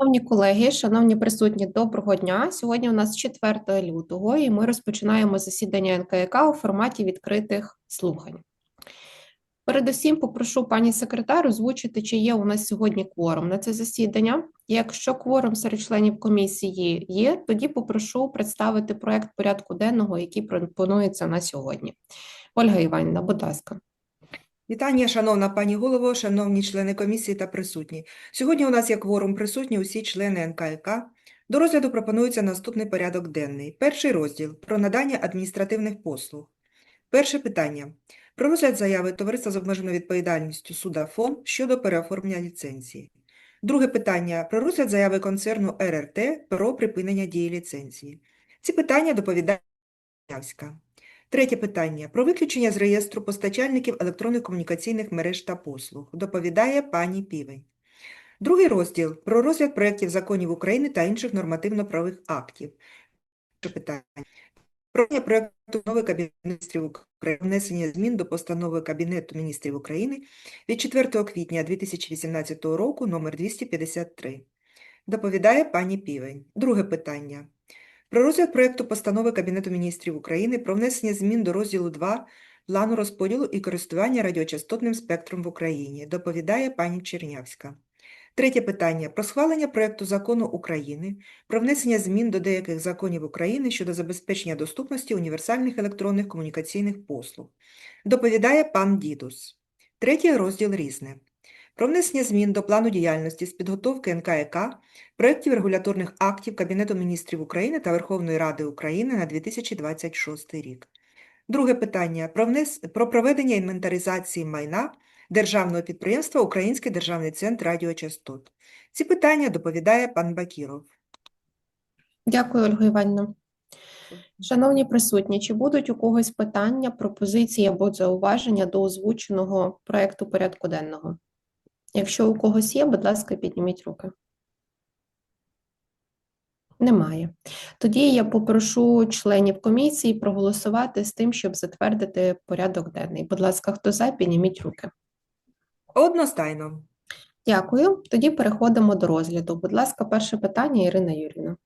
Шановні колеги, шановні присутні, доброго дня. Сьогодні у нас 4 лютого, і ми розпочинаємо засідання НКК у форматі відкритих слухань. Передусім попрошу пані секретар озвучити, чи є у нас сьогодні кворум на це засідання. Якщо кворум серед членів комісії є, тоді попрошу представити проект порядку денного, який пропонується на сьогодні. Ольга Іванівна, будь ласка. Вітання, шановна пані голово, шановні члени комісії та присутні. Сьогодні у нас є кворум присутні усі члени НКК. До розгляду пропонується наступний порядок денний. Перший розділ – про надання адміністративних послуг. Перше питання. Про розгляд заяви Товариства з обмеженою відповідальністю Судафон щодо переоформлення ліцензії. Друге питання. Про розгляд заяви концерну РРТ про припинення дії ліцензії. Ці питання доповідає Явська. Третє питання. Про виключення з реєстру постачальників електронних комунікаційних мереж та послуг. Доповідає пані Півень. Другий розділ. Про розгляд проєктів законів України та інших нормативно-правових актів. Питання. Про проєкту новий Кабінет міністрів України, внесення змін до постанови Кабінету міністрів України від 4 квітня 2018 року номер 253. Доповідає пані Півень. Друге питання. Про розгляд проєкту постанови Кабінету міністрів України про внесення змін до розділу 2 плану розподілу і користування радіочастотним спектром в Україні. Доповідає пані Чернявська. Третє питання. Про схвалення проєкту закону України про внесення змін до деяких законів України щодо забезпечення доступності універсальних електронних комунікаційних послуг. Доповідає пан Дідус. Третій розділ «Різне». Про внесення змін до плану діяльності з підготовки НКК проєктів регуляторних актів Кабінету міністрів України та Верховної Ради України на 2026 рік. Друге питання про, внес... про проведення інвентаризації майна Державного підприємства Український державний центр радіочастот. Ці питання доповідає пан Бакіров. Дякую, Ольга Іванівна. Шановні присутні, чи будуть у когось питання, пропозиції або зауваження до озвученого проекту порядку денного? Якщо у когось є, будь ласка, підніміть руки. Немає. Тоді я попрошу членів комісії проголосувати з тим, щоб затвердити порядок денний. Будь ласка, хто за, підніміть руки. Одностайно. Дякую. Тоді переходимо до розгляду. Будь ласка, перше питання, Ірина Юрівна.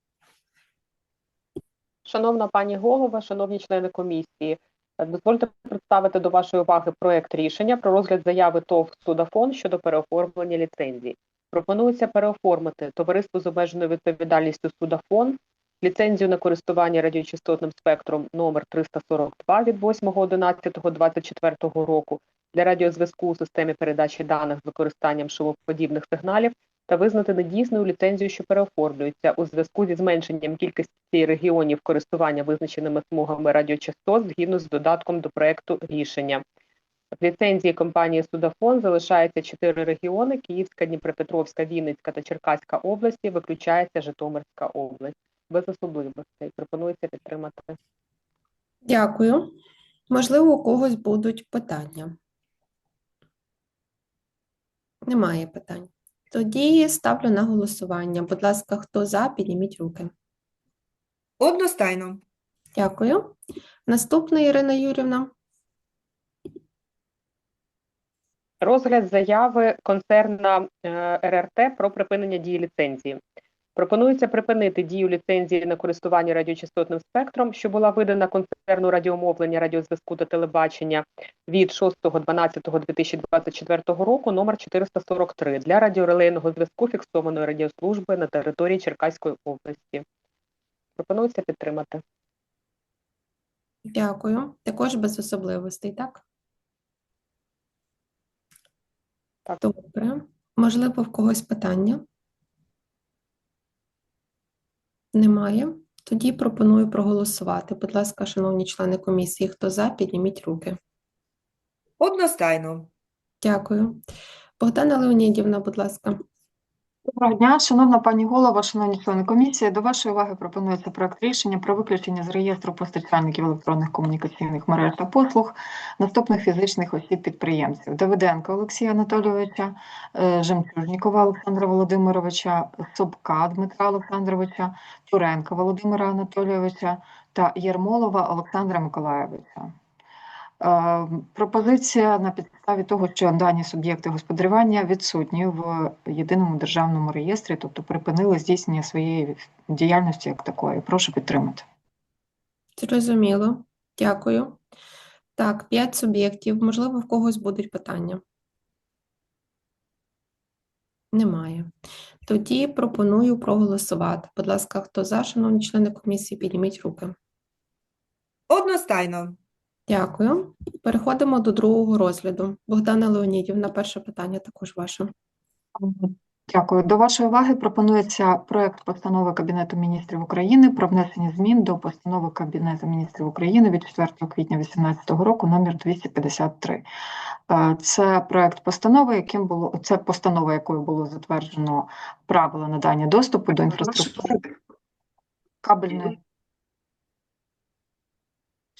Шановна пані голова, шановні члени комісії, дозвольте представити до вашої уваги проект рішення про розгляд заяви ТОВ «Судафон» щодо переоформлення ліцензії. Пропонується переоформити товариство з обмеженою відповідальністю «Судафон» ліцензію на користування радіочастотним спектром номер 342 від 8.11.24 року для радіозв'язку у системі передачі даних з використанням шумоподібних сигналів та визнати недійсною ліцензію, що переоформлюється у зв'язку зі зменшенням кількості регіонів користування визначеними смугами радіочастот згідно з додатком до проекту рішення. В ліцензії компанії Судафон залишається чотири регіони: Київська, Дніпропетровська, Вінницька та Черкаська області, виключається Житомирська область. Без особливостей. Пропонується підтримати. Дякую. Можливо, у когось будуть питання. Немає питань. Тоді ставлю на голосування. Будь ласка, хто за, підніміть руки. Одностайно. Дякую. Наступна Ірина Юрівна. Розгляд заяви концерна е, РРТ про припинення дії ліцензії. Пропонується припинити дію ліцензії на користування радіочастотним спектром, що була видана концерну радіомовлення, радіозв'язку та телебачення від 6.12.2024 року номер 443 для радіорелейного зв'язку фіксованої радіослужби на території Черкаської області. Пропонується підтримати. Дякую. Також без особливостей, так? Так. Добре. Можливо, в когось питання? Немає. Тоді пропоную проголосувати. Будь ласка, шановні члени комісії, хто за, підніміть руки. Одностайно. Дякую. Богдана Леонідівна, будь ласка. Доброго дня, шановна пані голова, шановні члени комісії. До вашої уваги пропонується проект рішення про виключення з реєстру постачальників електронних комунікаційних мереж та послуг наступних фізичних осіб-підприємців: Давиденка Олексія Анатолійовича, е, Жемчужнікова Олександра Володимировича, Собка Дмитра Олександровича, Туренка Володимира Анатолійовича та Єрмолова Олександра Миколайовича. Е, Пропозиція на підставі того, що дані суб'єкти господарювання відсутні в єдиному державному реєстрі, тобто припинили здійснення своєї діяльності як такої. Прошу підтримати. Зрозуміло. Дякую. Так, п'ять суб'єктів. Можливо, в когось будуть питання. Немає. Тоді пропоную проголосувати. Будь ласка, хто за, шановні члени комісії, підніміть руки. Одностайно. Дякую. Переходимо до другого розгляду. Богдана Леонідівна, перше питання також ваше. Дякую. До вашої уваги пропонується проект постанови Кабінету міністрів України про внесення змін до постанови Кабінету міністрів України від 4 квітня 2018 року номер 253. Е, Це проект постанови, яким було це постанова, якою було затверджено правила надання доступу до інфраструктури кабельної.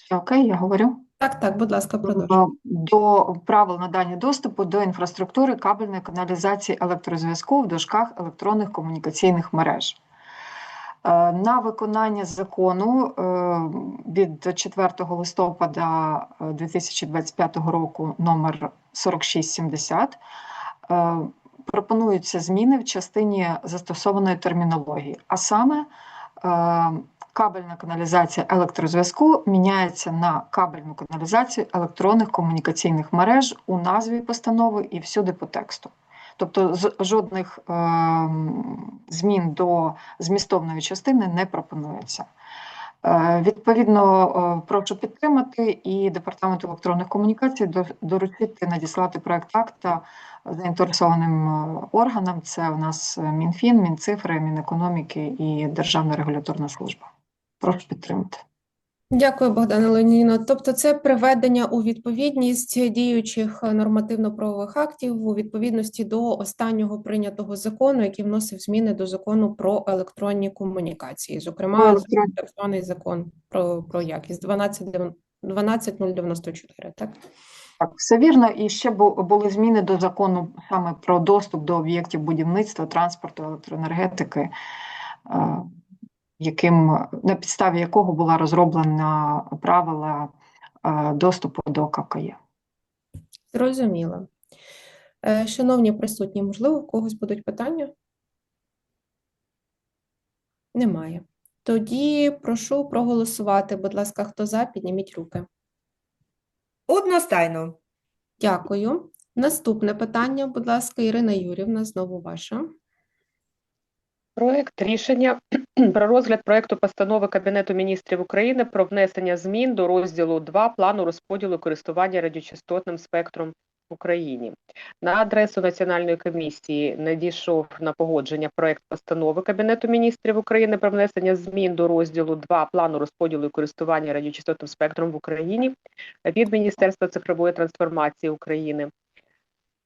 Все окей, я говорю. Так, так, будь ласка, продовжуйте. Е, до правил надання доступу до інфраструктури кабельної каналізації електрозв'язку в дужках електронних комунікаційних мереж. Е, На виконання закону е, від 4 листопада е, 2025 року номер 4670 е, пропонуються зміни в частині застосованої термінології, а саме кабельна каналізація електрозв'язку міняється на кабельну каналізацію електронних комунікаційних мереж у назві постанови і всюди по тексту. Тобто жодних ем, змін до змістовної частини не пропонується. Е, Відповідно, е, прошу підтримати і Департамент електронних комунікацій доручити надіслати проект акта заінтересованим е, органам. Це у нас е, Мінфін, Мінцифри, Мінекономіки і Державна регуляторна служба. Прошу підтримати. Дякую, Богдана Леонідівна. Тобто це приведення у відповідність діючих нормативно-правових актів у відповідності до останнього прийнятого закону, який вносив зміни до закону про електронні комунікації, зокрема, так званий закон про, про якість 12 12094, так? Так, все вірно. І ще бу- були зміни до закону саме про доступ до об'єктів будівництва, транспорту, електроенергетики, е, яким на підставі якого була розроблена правила е, доступу до ККЄ. Зрозуміло. Е, Шановні присутні, можливо, у когось будуть питання? Немає. Тоді прошу проголосувати. Будь ласка, хто за, підніміть руки. Одностайно. Дякую. Наступне питання, будь ласка, Ірина Юрівна, знову ваша. Проект рішення про розгляд проекту постанови Кабінету міністрів України про внесення змін до розділу 2 плану розподілу користування радіочастотним спектром в Україні. На адресу Національної комісії надійшов на погодження проект постанови Кабінету міністрів України про внесення змін до розділу 2 плану розподілу користування радіочастотним спектром в Україні від Міністерства цифрової трансформації України.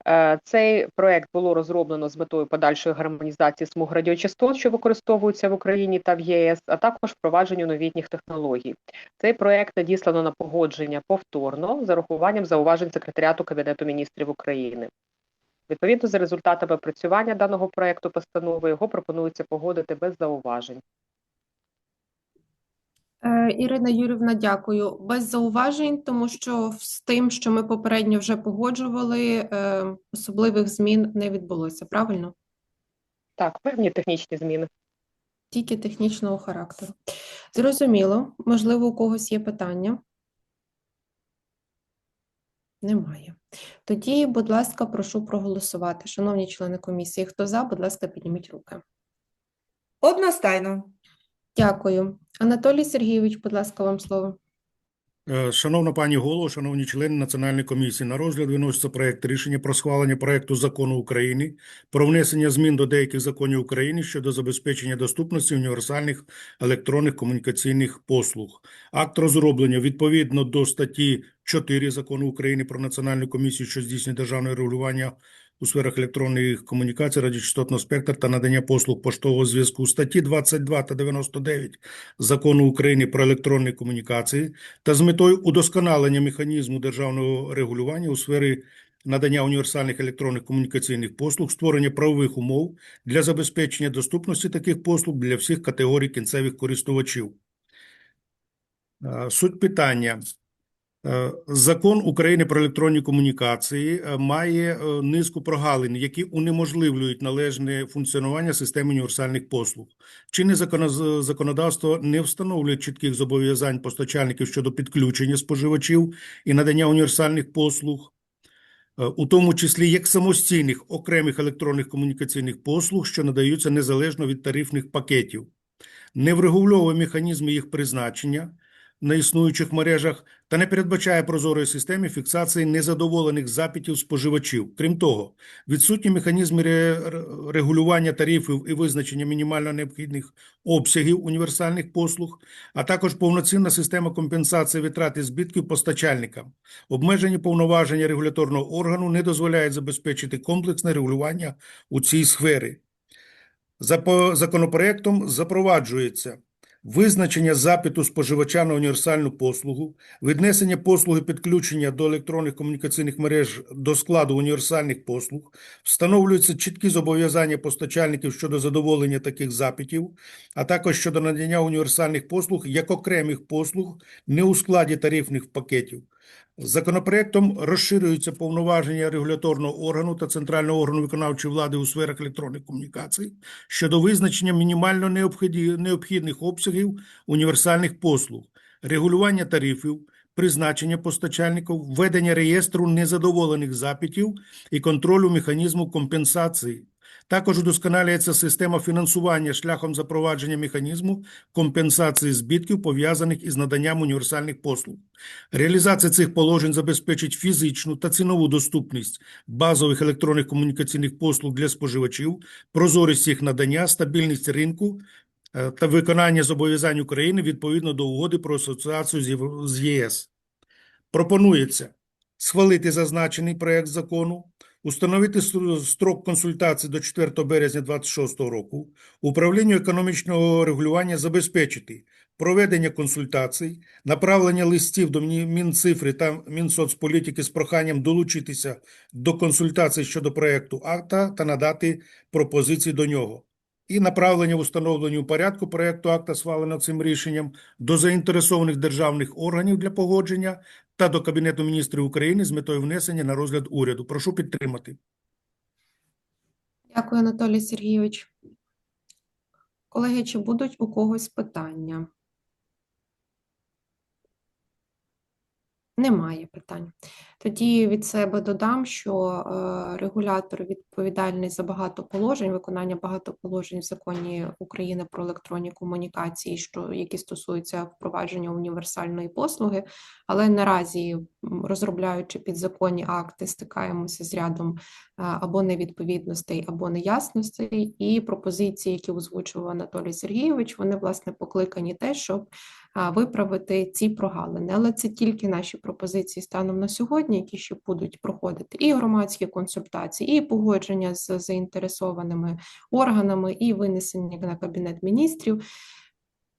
Е, Цей проект було розроблено з метою подальшої гармонізації смуг радіочастот, що використовуються в Україні та в ЄС, а також впровадженню новітніх технологій. Цей проект надіслано на погодження повторно з урахуванням зауважень секретаріату Кабінету міністрів України. Відповідно за результатами опрацювання даного проекту постанови його пропонується погодити без зауважень. Е, Ірина Юрівна, дякую. Без зауважень, тому що з тим, що ми попередньо вже погоджували, е, особливих змін не відбулося, правильно? Так, певні технічні зміни. Тільки технічного характеру. Зрозуміло. Можливо, у когось є питання? Немає. Тоді, будь ласка, прошу проголосувати. Шановні члени комісії, хто за, будь ласка, підніміть руки. Одностайно. Дякую. Анатолій Сергійович, будь ласка, вам слово. Е, Шановна пані голово, шановні члени Національної комісії, на розгляд виноситься проект рішення про схвалення проекту закону України про внесення змін до деяких законів України щодо забезпечення доступності універсальних електронних комунікаційних послуг. Акт розроблення відповідно до статті 4 Закону України про Національну комісію, що здійснює державне регулювання у сферах електронних комунікацій, радіочастотного спектра та надання послуг поштового зв'язку, статті 22 та 99 Закону України про електронні комунікації та з метою удосконалення механізму державного регулювання у сфері надання універсальних електронних комунікаційних послуг, створення правових умов для забезпечення доступності таких послуг для всіх категорій кінцевих користувачів. Суть питання. Е, Закон України про електронні комунікації е, має е, низку прогалин, які унеможливлюють належне функціонування системи універсальних послуг. Чинне законодавство не встановлює чітких зобов'язань постачальників щодо підключення споживачів і надання універсальних послуг, у тому числі як самостійних окремих електронних комунікаційних послуг, що надаються незалежно від тарифних пакетів, не врегульовує механізми їх призначення на існуючих мережах та не передбачає прозорої системи фіксації незадоволених запитів споживачів. Крім того, відсутні механізми ре- ре- регулювання тарифів і визначення мінімально необхідних обсягів універсальних послуг, а також повноцінна система компенсації витрат і збитків постачальникам. Обмежені повноваження регуляторного органу не дозволяють забезпечити комплексне регулювання у цій сфері. За законопроектом запроваджується визначення запиту споживача на універсальну послугу, віднесення послуги підключення до електронних комунікаційних мереж до складу універсальних послуг, встановлюються чіткі зобов'язання постачальників щодо задоволення таких запитів, а також щодо надання універсальних послуг як окремих послуг не у складі тарифних пакетів. Законопроектом розширюються повноваження регуляторного органу та центрального органу виконавчої влади у сферах електронних комунікацій щодо визначення мінімально необхідних обсягів універсальних послуг, регулювання тарифів, призначення постачальників, введення реєстру незадоволених запитів і контролю механізму компенсації. Також удосконалюється система фінансування шляхом запровадження механізму компенсації збитків, пов'язаних із наданням універсальних послуг. Реалізація цих положень забезпечить фізичну та цінову доступність базових електронних комунікаційних послуг для споживачів, прозорість їх надання, стабільність ринку е, та виконання зобов'язань України відповідно до угоди про асоціацію з ЄС. Пропонується схвалити зазначений проект закону, установити строк консультацій до 4 березня 2026 року, управлінню економічного регулювання забезпечити проведення консультацій, направлення листів до Мінцифри та Мінсоцполітики з проханням долучитися до консультацій щодо проекту акта та надати пропозиції до нього. І направлення в установленому порядку проекту акта, схвалено цим рішенням, до заінтересованих державних органів для погодження та до Кабінету міністрів України з метою внесення на розгляд уряду. Прошу підтримати. Дякую, Анатолій Сергійович. Колеги, чи будуть у когось питання? Немає питань. Тоді від себе додам, що е, регулятор відповідальний за багато положень, виконання багато положень в законі України про електронні комунікації, що які стосуються впровадження універсальної послуги, але наразі, розробляючи підзаконні акти, стикаємося з рядом е, або невідповідностей, або неясностей, і пропозиції, які озвучував Анатолій Сергійович, вони власне покликані те, щоб виправити ці прогалини. Але це тільки наші пропозиції станом на сьогодні, які ще будуть проходити і громадські консультації, і погодження з заінтересованими органами, і винесення на кабінет міністрів.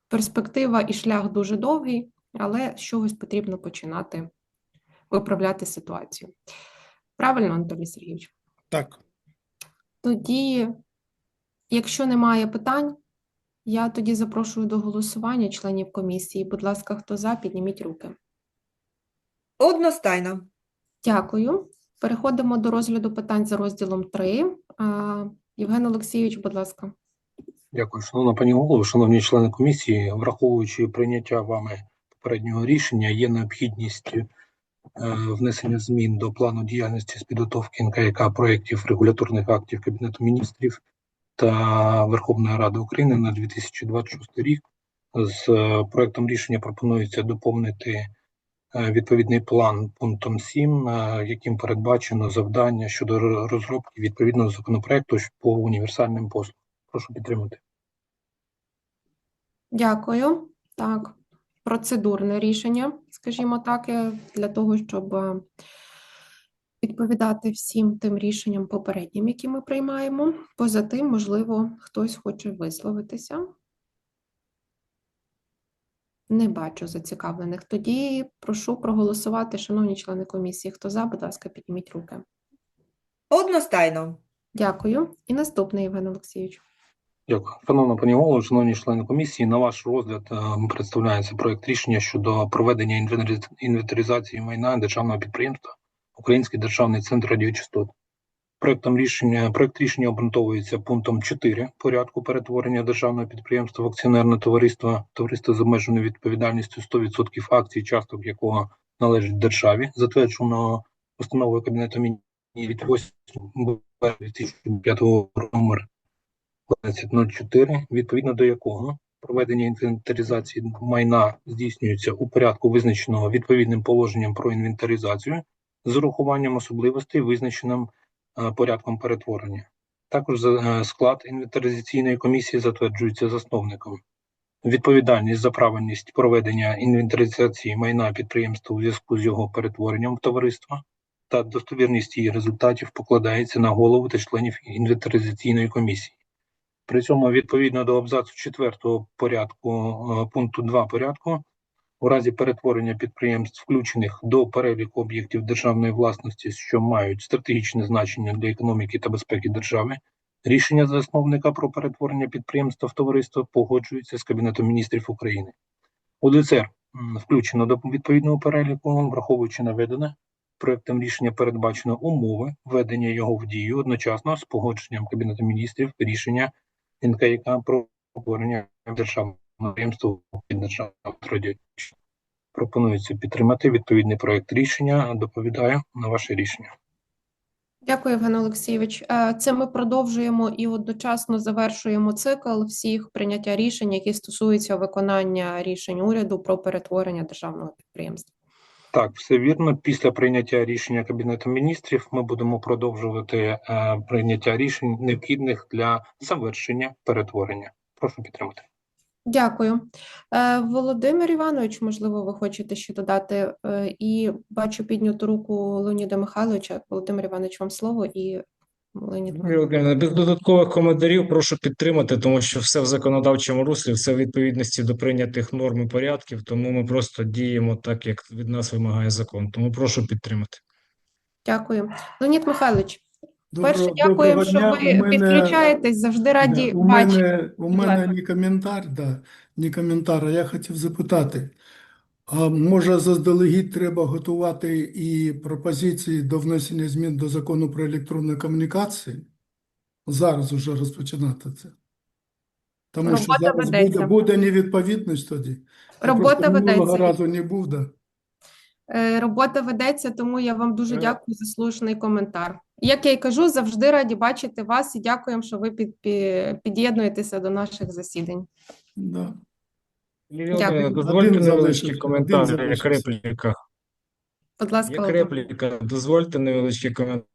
Перспектива і шлях дуже довгий, але з чогось потрібно починати виправляти ситуацію. Правильно, Анатолій Сергійович? Так. Тоді, якщо немає питань, я тоді запрошую до голосування членів комісії. Будь ласка, хто за, підніміть руки. Одностайно. Дякую. Переходимо до розгляду питань за розділом 3. Євген Олексійович, будь ласка. Дякую, шановна пані голово, шановні члени комісії. Враховуючи прийняття вами попереднього рішення, є необхідність внесення змін до плану діяльності з підготовки НКЯК проєктів регуляторних актів Кабінету міністрів та Верховної Ради України на 2026 рік. З е, проектом рішення пропонується доповнити е, відповідний план пунктом 7, е, яким передбачено завдання щодо розробки відповідного законопроекту по універсальним послугам. Прошу підтримати. Дякую. Так, процедурне рішення, скажімо так, е, для того, щоб е, відповідати всім тим рішенням попереднім, які ми приймаємо. Поза тим, можливо, хтось хоче висловитися. Не бачу зацікавлених. Тоді прошу проголосувати, шановні члени комісії. Хто за, будь ласка, підніміть руки. Одностайно. Дякую. І наступний Євген Олексійович. Дякую. Шановна пані голово, шановні члени комісії, на ваш розгляд е, представляється проект рішення щодо проведення інвентаризації майна державного підприємства Український державний центр радіочастот. Проектом рішення проект рішення обґрунтовується пунктом 4 порядку перетворення державного підприємства в акціонерне товариство, товариство з обмеженою відповідальністю 100% акцій, часток якого належить державі, затвердженого постановою Кабінету Міністрів від 8 березня 2005 року номер 1204, відповідно до якого проведення інвентаризації майна здійснюється у порядку, визначеного відповідним положенням про інвентаризацію, з урахуванням особливостей, визначеним е, порядком перетворення. Також е, склад інвентаризаційної комісії затверджується засновником. Відповідальність за правильність проведення інвентаризації майна підприємства у зв'язку з його перетворенням в товариство та достовірність її результатів покладається на голову та членів інвентаризаційної комісії. При цьому відповідно до абзацу 4 порядку е, пункту 2 порядку у разі перетворення підприємств, включених до переліку об'єктів державної власності, що мають стратегічне значення для економіки та безпеки держави, рішення засновника про перетворення підприємства в товариство погоджується з Кабінетом міністрів України. УДЦР включено до відповідного переліку, враховуючи наведене, проектом рішення передбачено умови введення його в дію одночасно з погодженням Кабінету міністрів рішення НКК про створення державного підприємства під державного радіочастот. Пропонується підтримати відповідний проект рішення. Доповідаю на ваше рішення. Дякую, Євген Олексійович. Е, Це ми продовжуємо і одночасно завершуємо цикл всіх прийняття рішень, які стосуються виконання рішень уряду про перетворення державного підприємства. Так, все вірно. Після прийняття рішення Кабінету міністрів ми будемо продовжувати е, прийняття рішень необхідних для завершення перетворення. Прошу підтримати. Дякую. Е, Володимир Іванович, можливо, ви хочете ще додати. Е, І бачу підняту руку Леоніда Михайловича. Володимир Іванович, вам слово і Леонід Юлія без додаткових коментарів прошу підтримати, тому що все в законодавчому руслі, все в відповідності до прийнятих норм і порядків, тому ми просто діємо так, як від нас вимагає закон. Тому прошу підтримати. Дякую. Леонід Михайлович, Доброго- перше дякуємо, що ви мене- підключаєтесь. Завжди раді Да, у бачити. мене, у мене не коментар, да, не коментар, а я хотів запитати, а може заздалегідь треба готувати і пропозиції до внесення змін до закону про електронні комунікації? Зараз уже розпочинати це. Тому що зараз ведеться. буде, буде невідповідність тоді. Я Робота минулого ведеться. разу не був, да. Е, Робота ведеться, тому я вам дуже Е. дякую за слушний коментар. Як я й кажу, завжди раді бачити вас і дякуємо, що ви під, пі- під'єднуєтеся до наших засідань. Да. Дякую. Дозвольте Один невеличкий коментар, один як залишився. репліка. Будь ласка, Як репліка, дозвольте невеличкий коментар.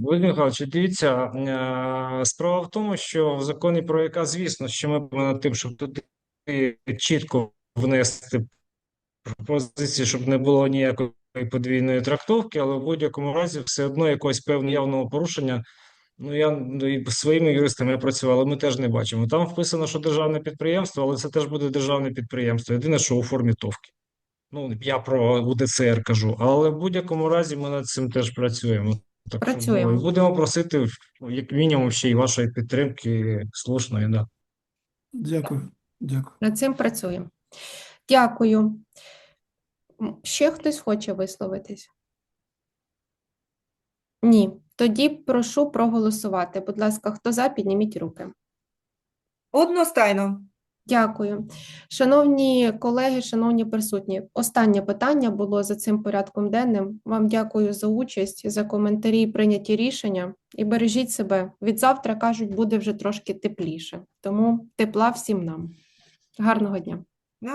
Володимир Михайлович, дивіться, е, справа в тому, що в законі про яка, звісно, що ми будемо над тим, щоб туди чітко внести пропозиції, щоб не було ніякої подвійної трактовки, але в будь-якому разі все одно якогось певного явного порушення. Ну, я ну, і з своїми юристами я працював, але ми теж не бачимо. Там вписано, що державне підприємство, але це теж буде державне підприємство. Єдине, що у формі товки. Ну, я про УДЦР кажу, але в будь-якому разі ми над цим теж працюємо. Так що, ну, Працюємо. і будемо просити, як мінімум, ще й вашої підтримки слушної, да. Дякую. Дякую. Над цим працюємо. Дякую. Ще хтось хоче висловитись? Ні. Тоді прошу проголосувати. Будь ласка, хто за, підніміть руки. Одностайно. Дякую. Шановні колеги, шановні присутні, останнє питання було за цим порядком денним. Вам дякую за участь, за коментарі і прийняті рішення. І бережіть себе. Від завтра, кажуть, буде вже трошки тепліше. Тому тепла всім нам. Гарного дня.